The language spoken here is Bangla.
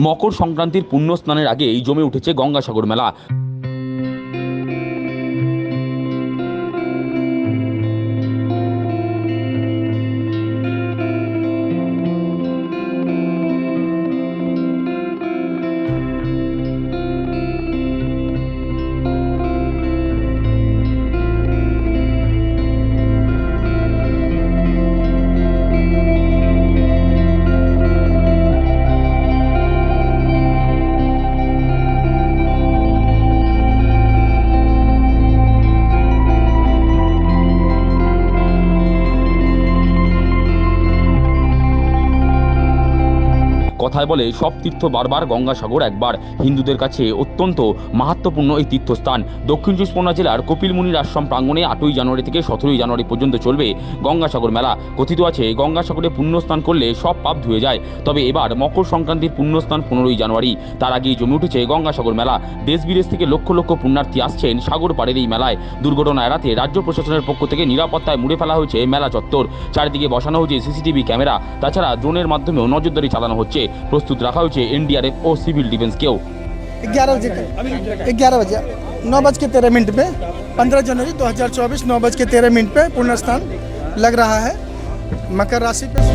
মকর সংক্রান্তির পুণ্য স্নানের আগে এই জমে উঠেছে গঙ্গাসাগর মেলা। কথায় বলে সব তীর্থ বারবার গঙ্গাসাগর একবার। হিন্দুদের কাছে অত্যন্ত মাহাত্মপূর্ণ এই তীর্থস্থান। দক্ষিণ চব্বিশ পরগনা জেলার কপিলমুনির আশ্রম প্রাঙ্গণে আটই জানুয়ারি থেকে সতেরোই জানুয়ারি পর্যন্ত চলবে গঙ্গাসাগর মেলা। কথিত আছে, গঙ্গাসাগরে পুণ্যস্নান করলে সব পাপ ধুয়ে যায়। তবে এবার মকর সংক্রান্তির পুণ্যস্নান পনেরোই জানুয়ারি। তার আগেই জমে উঠেছে গঙ্গাসাগর মেলা। দেশ বিদেশ থেকে লক্ষ লক্ষ পুণ্যার্থী আসছেন সাগর পাড়ের এই মেলায়। দুর্ঘটনা এড়াতে রাজ্য প্রশাসনের পক্ষ থেকে নিরাপত্তায় মুড়ে ফেলা হয়েছে মেলা চত্বর। চারিদিকে বসানো হয়েছে সিসিটিভি ক্যামেরা। তাছাড়া ড্রোনের মাধ্যমেও নজরদারি চালানো হচ্ছে। প্রস্তুত রাখা হয়েছে এনডিআরএফ ও সিভিল ডিফেন্সকেও ग्यारह बजे ग्यारह बजे नौ बज के तेरह मिनट पे पंद्रह जनवरी दो हज़ार चौबीस नौ बज के तेरह मिनट पे पुण्य स्नान लग रहा है मकर राशि पे